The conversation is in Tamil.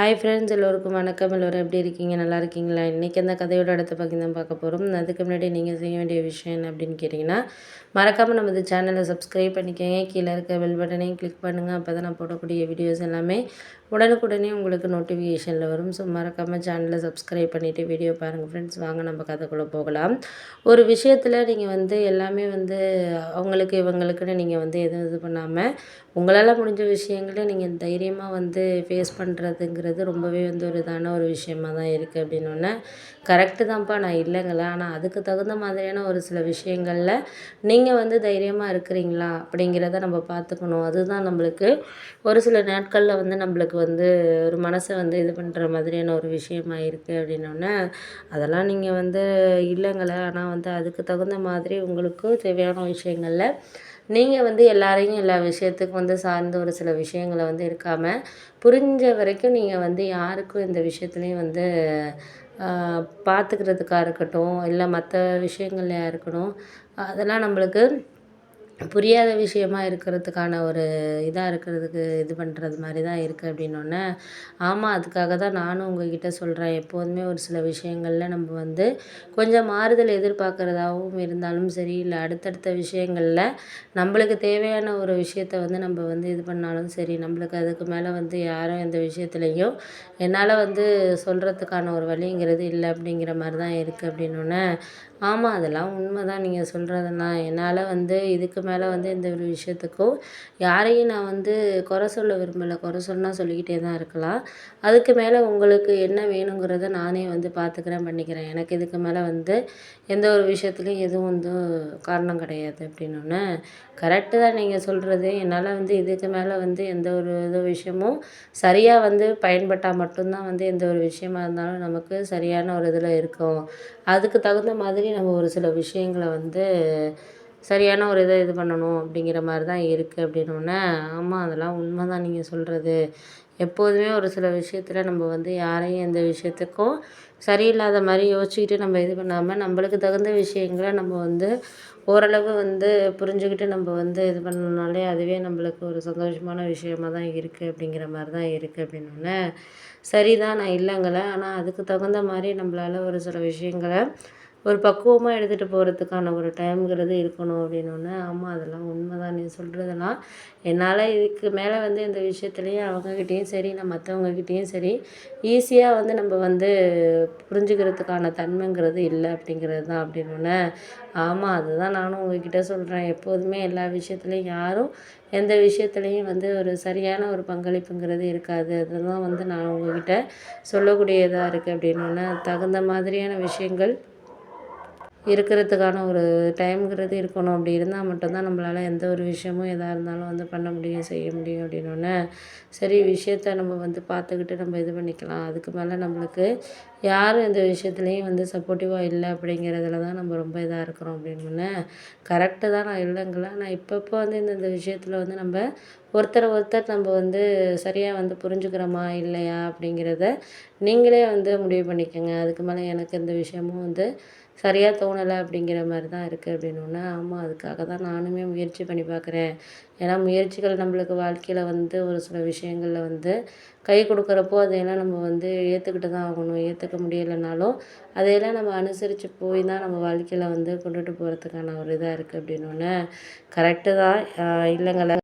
ஹாய் ஃப்ரெண்ட்ஸ் எல்லோருக்கும் வணக்கம். எல்லோரும் எப்படி இருக்கீங்க? நல்லா இருக்கீங்களா? இன்றைக்கி அந்த கதையோட அடுத்த பக்கம் தான் பார்க்க போகிறோம் அதுக்கு முன்னாடி நீங்கள் செய்ய வேண்டிய விஷயம் என்ன அப்படின்னு கேட்டிங்கன்னா மறக்காமல் நம்ம இந்த சேனலை சப்ஸ்கிரைப் பண்ணிக்கோங்க. கீழே இருக்க பெல் பட்டனையும் கிளிக் பண்ணுங்கள் அப்போ தான் நான் போடக்கூடிய வீடியோஸ் எல்லாமே உடனுக்குடனே உங்களுக்கு நோட்டிஃபிகேஷனில் வரும். ஸோ மறக்காமல் சேனலை சப்ஸ்கிரைப் பண்ணிவிட்டு வீடியோ பாருங்கள் ஃப்ரெண்ட்ஸ் வாங்க நம்ம கதைக்குள்ளே போகலாம். ஒரு விஷயத்தில் நீங்கள் வந்து எல்லாமே வந்து அவங்களுக்கு இவங்களுக்குன்னு நீங்கள் வந்து எதுவும் இது பண்ணாமல் உங்களால் முடிஞ்ச விஷயங்களை நீங்கள் தைரியமாக வந்து ஃபேஸ் பண்ணுறதுங்கிறது ரொம்பவே வந்து ஒரு இதான ஒரு விஷயமா தான் இருக்குது அப்படின்னோடனே கரெக்டு தான்ப்பா நான் இல்லைங்களா? ஆனால் அதுக்கு தகுந்த மாதிரியான ஒரு சில விஷயங்களில் நீங்கள் வந்து தைரியமாக இருக்கிறீங்களா அப்படிங்கிறத நம்ம பார்த்துக்கணும். அதுதான் நம்மளுக்கு ஒரு சில நாட்களில் வந்து நம்மளுக்கு வந்து ஒரு மனசை வந்து இது பண்ணுற மாதிரியான ஒரு விஷயமா இருக்குது அப்படின்னோடனே அதெல்லாம் நீங்கள் வந்து இல்லைங்களா? ஆனால் வந்து அதுக்கு தகுந்த மாதிரி உங்களுக்கு தேவையான விஷயங்களில் நீங்கள் வந்து எல்லாரையும் எல்லா விஷயத்துக்கும் வந்து சார்ந்த ஒரு சில விஷயங்களை வந்து இருக்காமல் புரிஞ்ச வரைக்கும் நீங்கள் வந்து யாருக்கும் இந்த விஷயத்துலையும் வந்து பார்த்துக்கிறதுக்கா இருக்கட்டும் இல்லை மற்ற விஷயங்கள்லையா இருக்கட்டும் அதெல்லாம் நம்மளுக்கு புரியாத விஷயமா இருக்கிறதுக்கான ஒரு இதாக இருக்கிறதுக்கு இது பண்ணுறது மாதிரி தான் இருக்குது அப்படின்னோடனே ஆமாம் அதுக்காக தான் நானும் உங்ககிட்ட சொல்கிறேன் எப்போதுமே ஒரு சில விஷயங்களில் நம்ம வந்து கொஞ்சம் மாறுதல் எதிர்பார்க்குறதாகவும் இருந்தாலும் சரி இல்லை அடுத்தடுத்த விஷயங்களில் நம்மளுக்கு தேவையான ஒரு விஷயத்த வந்து நம்ம வந்து இது பண்ணாலும் சரி நம்மளுக்கு அதுக்கு மேலே வந்து யாரும் எந்த விஷயத்துலையும் என்னால் வந்து சொல்கிறதுக்கான ஒரு வழிங்கிறது இல்லை அப்படிங்கிற மாதிரி தான் இருக்குது அப்படின்னோடனே ஆமாம் அதெல்லாம் உண்மை தான் நீங்கள் சொல்கிறதுனா என்னால் வந்து இதுக்கு மேலே வந்து எந்த ஒரு விஷயத்துக்கும் யாரையும் நான் வந்து குறை சொல்ல விரும்பலை. குறை சொன்னால் சொல்லிக்கிட்டே தான் இருக்கலாம். அதுக்கு மேலே உங்களுக்கு என்ன வேணுங்கிறத நானே வந்து பார்த்துக்கிறேன் பண்ணிக்கிறேன். எனக்கு இதுக்கு மேலே வந்து எந்த ஒரு விஷயத்துலையும் எதுவும் வந்து காரணம் கிடையாது அப்படின்னோடனே கரெக்டு தான் நீங்கள் சொல்கிறது என்னால் வந்து இதுக்கு மேலே வந்து எந்த ஒரு இது விஷயமும் சரியாக வந்து பயன்பட்டால் மட்டும்தான் வந்து எந்த ஒரு விஷயமா இருந்தாலும் நமக்கு சரியான ஒரு இதில் இருக்கும். அதுக்கு தகுந்த மாதிரி நம்ம ஒரு சில விஷயங்களை வந்து சரியான ஒரு இதை இது பண்ணணும் அப்படிங்கிற மாதிரி தான் இருக்குது அப்படின்னோடனே ஆமாம் அதெல்லாம் உண்மை தான் நீங்கள் சொல்கிறது எப்போதுமே ஒரு சில விஷயத்தில் நம்ம வந்து யாரையும் எந்த விஷயத்துக்கும் சரியில்லாத மாதிரி யோசிச்சுக்கிட்டு நம்ம இது பண்ணாமல் நம்மளுக்கு தகுந்த விஷயங்களை நம்ம வந்து ஓரளவு வந்து புரிஞ்சுக்கிட்டு நம்ம வந்து இது பண்ணணுனாலே அதுவே நம்மளுக்கு ஒரு சந்தோஷமான விஷயமா தான் இருக்குது அப்படிங்கிற மாதிரி தான் இருக்குது அப்படின்னோடனே சரி தான் நான் இல்லைங்களேன் ஆனால் அதுக்கு தகுந்த மாதிரி நம்மளால் ஒரு சில விஷயங்களை ஒரு பக்குவமாக எடுத்துகிட்டு போகிறதுக்கான ஒரு டைம்ங்கிறது இருக்கணும் அப்படின்னோடனே ஆமாம் அதெல்லாம் உண்மை தான் நீ சொல்கிறதெல்லாம் என்னால் இதுக்கு மேலே வந்து இந்த விஷயத்துலையும் அவங்கக்கிட்டேயும் சரி நான் மற்றவங்கக்கிட்டேயும் சரி ஈஸியாக வந்து நம்ம வந்து புரிஞ்சுக்கிறதுக்கான தன்மைங்கிறது இல்லை அப்படிங்கிறது தான் அப்படின்னோடனே ஆமாம் அதுதான் நானும் உங்ககிட்ட சொல்கிறேன் எப்போதுமே எல்லா விஷயத்துலையும் யாரும் எந்த விஷயத்துலையும் வந்து ஒரு சரியான ஒரு பங்களிப்புங்கிறது இருக்காது. அதுதான் வந்து நான் உங்ககிட்ட சொல்லக்கூடியதாக இருக்குது அப்படின்னோடனே தகுந்த மாதிரியான விஷயங்கள் இருக்கிறதுக்கான ஒரு டைம்ங்கிறது இருக்கணும். அப்படி இருந்தால் மட்டும்தான் நம்மளால் எந்த ஒரு விஷயமும் எதாக இருந்தாலும் வந்து பண்ண முடியும் செய்ய முடியும் அப்படின்னோடனே சரி விஷயத்த நம்ம வந்து பார்த்துக்கிட்டு நம்ம இது பண்ணிக்கலாம். அதுக்கு மேலே நம்மளுக்கு யாரும் இந்த விஷயத்துலையும் வந்து சப்போர்ட்டிவாக இல்லை அப்படிங்கிறதுல தான் நம்ம ரொம்ப இதாக இருக்கிறோம் அப்படின்னோடனே கரெக்டு தான் நான் இல்லைங்களா? நான் இப்பப்போ வந்து இந்தந்த விஷயத்தில் வந்து நம்ம ஒருத்தரை ஒருத்தர் நம்ம வந்து சரியாக வந்து புரிஞ்சுக்கிறோமா இல்லையா அப்படிங்கிறத நீங்களே வந்து முடிவு பண்ணிக்கோங்க. அதுக்கு மேலே எனக்கு எந்த விஷயமும் வந்து சரியாக தோணலை அப்படிங்கிற மாதிரி தான் இருக்குது அப்படின்னோடனே ஆமாம் அதுக்காக தான் நானுமே முயற்சி பண்ணி பார்க்குறேன் ஏன்னா முயற்சிகள் நம்மளுக்கு வாழ்க்கையில் வந்து ஒரு சில விஷயங்களில் வந்து கை கொடுக்குறப்போ அதையெல்லாம் நம்ம வந்து ஏற்றுக்கிட்டு தான் ஆகணும். ஏற்றுக்க முடியலைனாலும் அதையெல்லாம் நம்ம அனுசரித்து போய் தான் நம்ம வாழ்க்கையில் வந்து கொண்டுட்டு போகிறதுக்கான ஒரு இதாக இருக்குது அப்படின்னோடனே கரெக்டு தான். இல்லைங்கள.